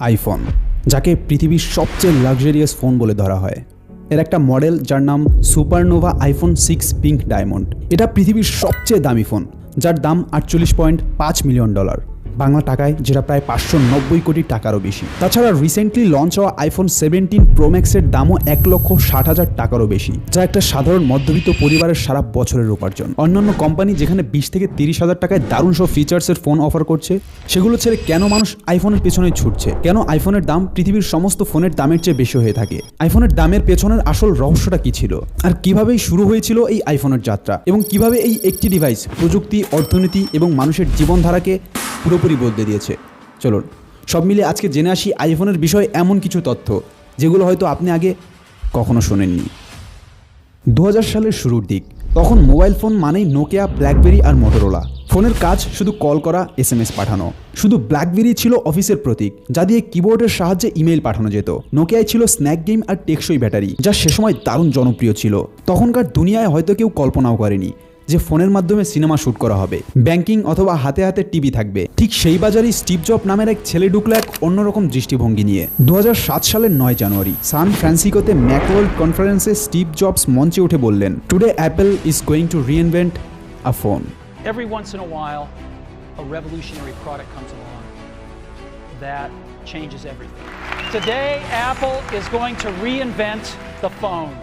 IPhone যাকে পৃথিবীর সবচেয়ে লাক্সারিয়াস ফোন বলে ধরা হয়। এর একটা মডেল যার নাম supernova iPhone six pink diamond এটা পৃথিবীর সবচেয়ে দামি ফোন যার দাম আটচল্লিশ পয়েন্ট পাঁচ মিলিয়ন ডলার বাংলা টাকায়, যেটা প্রায় পাঁচশো নব্বই কোটি টাকারও বেশি। তাছাড়া রিসেন্টলি লঞ্চ হওয়া আইফোন সেভেন্টিন প্রোম্যাক্সের দামও এক লক্ষ ষাট হাজার টাকারও বেশি, যা একটা সাধারণ মধ্যবিত্ত পরিবারের সারা বছরের উপার্জন। অন্যান্য কোম্পানি যেখানে বিশ থেকে তিরিশ হাজার টাকায় দারুণ সব ফিচার্সের ফোন অফার করছে, সেগুলো ছেড়ে কেন মানুষ আইফোনের পেছনে ছুটছে? কেন আইফোনের দাম পৃথিবীর সমস্ত ফোনের দামের চেয়ে বেশি হয়ে থাকে? আইফোনের দামের পেছনের আসল রহস্যটা কি ছিল? আর কিভাবেই শুরু হয়েছিল এই আইফোনের যাত্রা? এবং কীভাবে এই একটি ডিভাইস প্রযুক্তি, অর্থনীতি এবং মানুষের জীবনধারাকে পুরোপুরি বদলে দিয়েছে। চলুন, সব মিলে আজকে জেনে আসি আইফোনের বিষয়ে এমন কিছু তথ্য, যেগুলো হয়তো আপনি আগে কখনো শোনেননি। দু হাজার সালের শুরুর দিক, তখন মোবাইল ফোন মানেই নোকিয়া, ব্ল্যাকবেরি আর মোটরোলা। ফোনের কাজ শুধু কল করা এস এম এস পাঠানো। শুধু ব্ল্যাকবেরি ছিল অফিসের প্রতীক, যা দিয়ে কিবোর্ডের সাহায্যে ইমেল পাঠানো যেত। নোকিয়ায় ছিল স্ন্যাক গেম আর টেকসই ব্যাটারি, যা সে সময় দারুণ জনপ্রিয় ছিল। তখনকার দুনিয়ায় হয়তো কেউ কল্পনাও করেনি। যে ফোনের মাধ্যমে সিনেমা শ্যুট করা হবে ব্যাংকিং অথবা হাতে হাতে টিভি থাকবে ঠিক সেই বাজারই স্টিভ জব নামের এক ছেলে ঢুকলো এক অন্যরকম দৃষ্টিভঙ্গি নিয়ে দুহাজার সাত সালের নয় জানুয়ারি সান ফ্রান্সিকোতে ম্যাকওয়ার্ল্ড কনফারেন্সে স্টিভ জবস মঞ্চে উঠে বললেন today Apple is going to reinvent a phone Every once in a while, a revolutionary product comes along that changes everything. Today, Apple is going to reinvent the phone.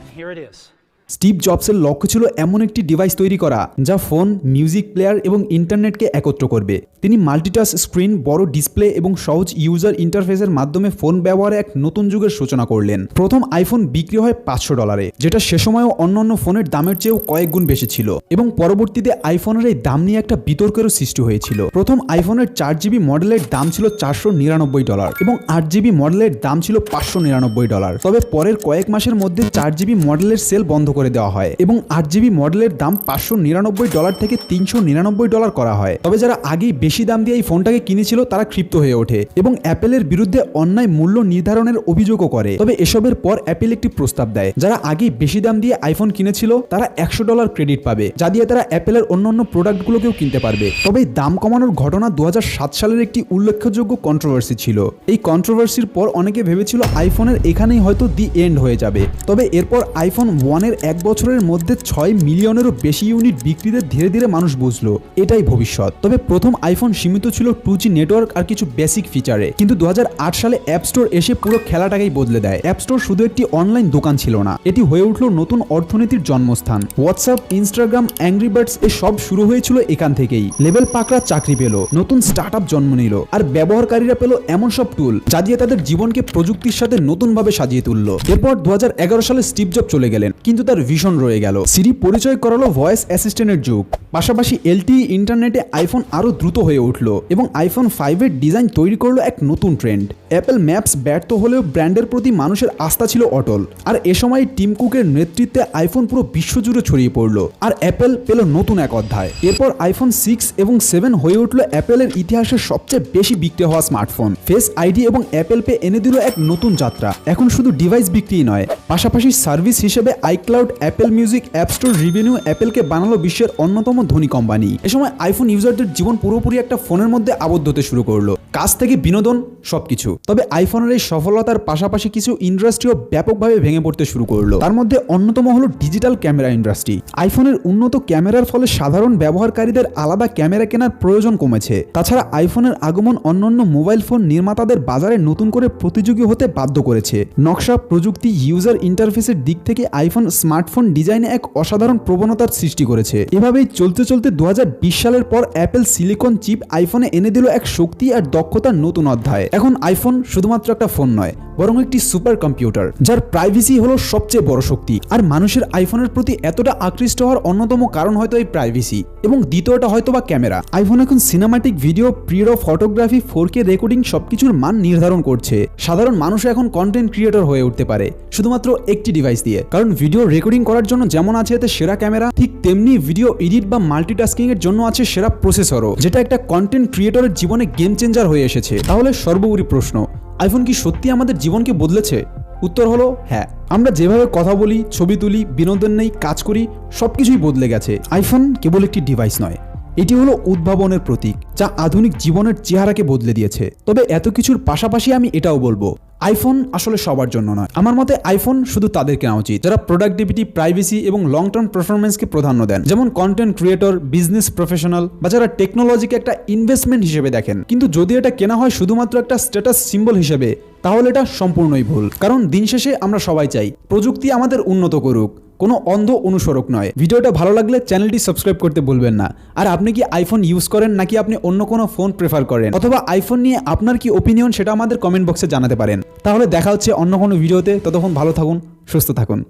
And here it is. Steve জবসের লক্ষ্য ছিল এমন একটি device তৈরি করা, যা phone music player এবং ইন্টারনেটকে একত্র করবে। তিনি মাল্টিটাচ স্ক্রিন বড় ডিসপ্লে এবং সহজ ইউজার ইন্টারফেসের মাধ্যমে ফোন ব্যবহারে এক নতুন যুগের সূচনা করলেন। প্রথম আইফোন বিক্রি হয় পাঁচশো ডলারে যেটা সে সময়ও অন্যান্য ফোনের দামের চেয়েও কয়েক গুণ বেশি ছিল এবং পরবর্তীতে আইফোনের এই দাম নিয়ে একটা বিতর্কেরও সৃষ্টি হয়েছিল। প্রথম আইফোনের চার জিবি মডেলের দাম ছিল চারশো নিরানব্বই ডলার এবং আট জিবি মডেলের দাম ছিল পাঁচশো নিরানব্বই ডলার তবে পরের কয়েক মাসের মধ্যে চার জিবি মডেলের সেল বন্ধ করে দেওয়া হয় এবং আট জিবি মডেলের দাম পাঁচশো নিরানব্বই ডলার থেকে তিনশো নিরানব্বই ডলার করা হয়। তবে যারা আগেই বেশি দাম দিয়ে এই ফোনটাকে কিনেছিল, তারা ক্ষিপ্ত হয়ে ওঠে এবং অ্যাপেলের বিরুদ্ধে অন্যায় মূল্য নির্ধারণের অভিযোগও করে। তবে এসবের পর অ্যাপেল একটি প্রস্তাব দেয়, যারা আগেই বেশি দাম দিয়ে আইফোন কিনেছিল, তারা একশো ডলার ক্রেডিট পাবে, যা দিয়ে তারা অ্যাপেলের অন্যান্য প্রোডাক্টগুলোকেও কিনতে পারবে। তবে দাম কমানোর ঘটনা দু হাজার সাত সালের একটি উল্লেখযোগ্য কন্ট্রোভার্সি ছিল। এই কন্ট্রোভার্সির পর অনেকে ভেবেছিল আইফোনের এখানেই হয়তো দি এন্ড হয়ে যাবে। তবে এরপর আইফোন ওয়ানের এক বছরের মধ্যে ছয় মিলিয়নেরও বেশি ইউনিট বিক্রিতে ধীরে ধীরে মানুষ বুঝলো, এটাই ভবিষ্যৎ। তবে প্রথম আইফোন সীমিত ছিল টু নেটওয়ার্ক আর কিছু বেসিক ফিচারে কিন্তু দু হাজার আট সালে অ্যাপ স্টোর এসে পুরো খেলাটাকেই বদলে দেয়। অ্যাপ স্টোর শুধু একটি অনলাইন দোকান ছিল না, এটি হয়ে উঠল নতুন অর্থনীতির জন্মস্থান। হোয়াটসঅ্যাপ ইনস্টাগ্রাম অ্যাংরি বার্ডস এ সব শুরু হয়েছিল এখান থেকেই। লেভেল পাকড়া চাকরি পেল, নতুন স্টার্ট জন্ম নিল, আর ব্যবহারকারীরা পেল এমন সব টুল যা দিয়ে তাদের জীবনকে প্রযুক্তির সাথে নতুনভাবে সাজিয়ে তুললো। এরপর দু হাজার এগারো সালে স্টিভ জব চলে গেলেন, কিন্তু তার ভিশন রয়ে গেল। সিরি পরিচয় করালো ভয়েস অ্যাসিস্ট্যান্টের যুগ। পাশাপাশি এলটি ইন্টারনেটে আইফোন আরও দ্রুত হয়ে উঠল এবং আইফোন ফাইভের ডিজাইন তৈরি করল এক নতুন ট্রেন্ড। অ্যাপেল ম্যাপস ব্যর্থ হলেও ব্র্যান্ডের প্রতি মানুষের আস্থা ছিল অটল। আর এ সময় টিম কুকের নেতৃত্বে আইফোন পুরো বিশ্বজুড়ে ছড়িয়ে পড়ল আর অ্যাপেল পেল নতুন এক অধ্যায়। এরপর আইফোন সিক্স এবং সেভেন হয়ে উঠল অ্যাপেলের ইতিহাসের সবচেয়ে বেশি বিক্রি হওয়া স্মার্টফোন। ফেস আইডি এবং অ্যাপেল পে এনে দিল এক নতুন যাত্রা। এখন শুধু ডিভাইস বিক্রি নয়, পাশাপাশি সার্ভিস হিসেবে iCloud Apple Music App Store revenue অ্যাপেলকে বানালো বিশ্বের অন্যতম ধনী কোম্পানি। এ সময় আইফোন ইউজারদের জীবন পুরোপুরি একটা ফোনের মধ্যে আবদ্ধ হতে শুরু করল। কাজ থেকে বিনোদন, সবকিছু। তবে আইফোনের এই সফলতার পাশাপাশি কিছু ইন্ডাস্ট্রিও ব্যাপকভাবে ভেঙে পড়তে শুরু করল। তার মধ্যে অন্যতম হলো ডিজিটাল ক্যামেরা ইন্ডাস্ট্রি। আইফোনের উন্নত ক্যামেরার ফলে সাধারণ ব্যবহারকারীদের আলাদা ক্যামেরা কেনার প্রয়োজন কমেছে। তাছাড়া আইফোনের আগমন অন্যান্য মোবাইল ফোন নির্মাতাদের বাজারে নতুন করে প্রতিযোগী হতে বাধ্য করেছে। নকশা, প্রযুক্তি, ইউজার ইন্টারফেসের দিক থেকে আইফোন স্মার্টফোন ডিজাইনে এক অসাধারণ প্রবণতার সৃষ্টি করেছে। এভাবেই চলতে চলতে দু হাজার বিশ সালের পর অ্যাপেল সিলিকন চিপ আইফোনে এনে দিল এক শক্তি আর দক্ষতার নতুন অধ্যায়। এখন আইফোন শুধুমাত্র একটা ফোন নয়, বরং একটি সুপার কম্পিউটার যার প্রাইভেসি হলো সবচেয়ে বড় শক্তি। আর মানুষের আইফোনের প্রতি এতটা আকৃষ্ট হওয়ার অন্যতম কারণ হয়তো এই প্রাইভেসি এবং দ্বিতীয়টা হয়তো বা ক্যামেরা আইফোন এখন সিনেমাটিক ভিডিও প্রিয় ফটোগ্রাফি ফোর কে রেকর্ডিং সবকিছুর মান নির্ধারণ করছে। সাধারণ মানুষ এখন কন্টেন্ট ক্রিয়েটর হয়ে উঠতে পারে, শুধুমাত্র একটি ডিভাইস দিয়ে। কারণ ভিডিও রেকর্ডিং করার জন্য যেমন আছে এতে সেরা ক্যামেরা ঠিক তেমনি ভিডিও এডিট বা মাল্টিটাস্কিং এর জন্য আছে সেরা প্রসেসরও যেটা একটা কন্টেন্ট ক্রিয়েটরের জীবনে গেম চেঞ্জার হয়ে এসেছে। তাহলে সর্বোপরি প্রশ্ন আইফোন কি সত্যি আমাদের জীবনকে বদলেছে? উত্তর হলো হ্যাঁ। আমরা যেভাবে কথা বলি, ছবি তুলি, বিনোদন নেই, কাজ করি সব কিছুই বদলে গেছে। আইফোন কেবল একটি ডিভাইস নয়। এটি হলো উদ্ভাবনের প্রতীক, যা আধুনিক জীবনের চেহারাকে বদলে দিয়েছে। তবে এত কিছুর পাশাপাশি আমি এটাও বলব আইফোন আসলে সবার জন্য নয়। আমার মতে আইফোন শুধু তাদের কেনা উচিত। যারা প্রোডাক্টিভিটি প্রাইভেসি এবং লং টার্ম পারফরমেন্সকে প্রাধান্য দেন। যেমন কন্টেন্ট ক্রিয়েটর বিজনেস প্রফেশনাল বা যারা টেকনোলজিকে একটা ইনভেস্টমেন্ট হিসেবে দেখেন। কিন্তু যদি এটা কেনা হয় শুধুমাত্র একটা স্ট্যাটাস সিম্বল হিসেবে, তাহলে এটা সম্পূর্ণই ভুল। কারণ দিন শেষে আমরা সবাই চাই, প্রযুক্তি আমাদের উন্নত করুক। কোনো অন্ধ অনুসরক নয়। ভিডিওটা ভালো লাগলে চ্যানেলটি সাবস্ক্রাইব করতে ভুলবেন না। আর আপনি কি আইফোন ইউজ করেন নাকি আপনি অন্য কোনো ফোন প্রেফার করেন? অথবা আইফোন নিয়ে আপনার কি ওপিনিয়ন সেটা আমাদের কমেন্ট বক্সে জানাতে পারেন। তাহলে দেখা হচ্ছে অন্য কোনো ভিডিওতে। ততক্ষণ ভালো থাকুন সুস্থ থাকুন।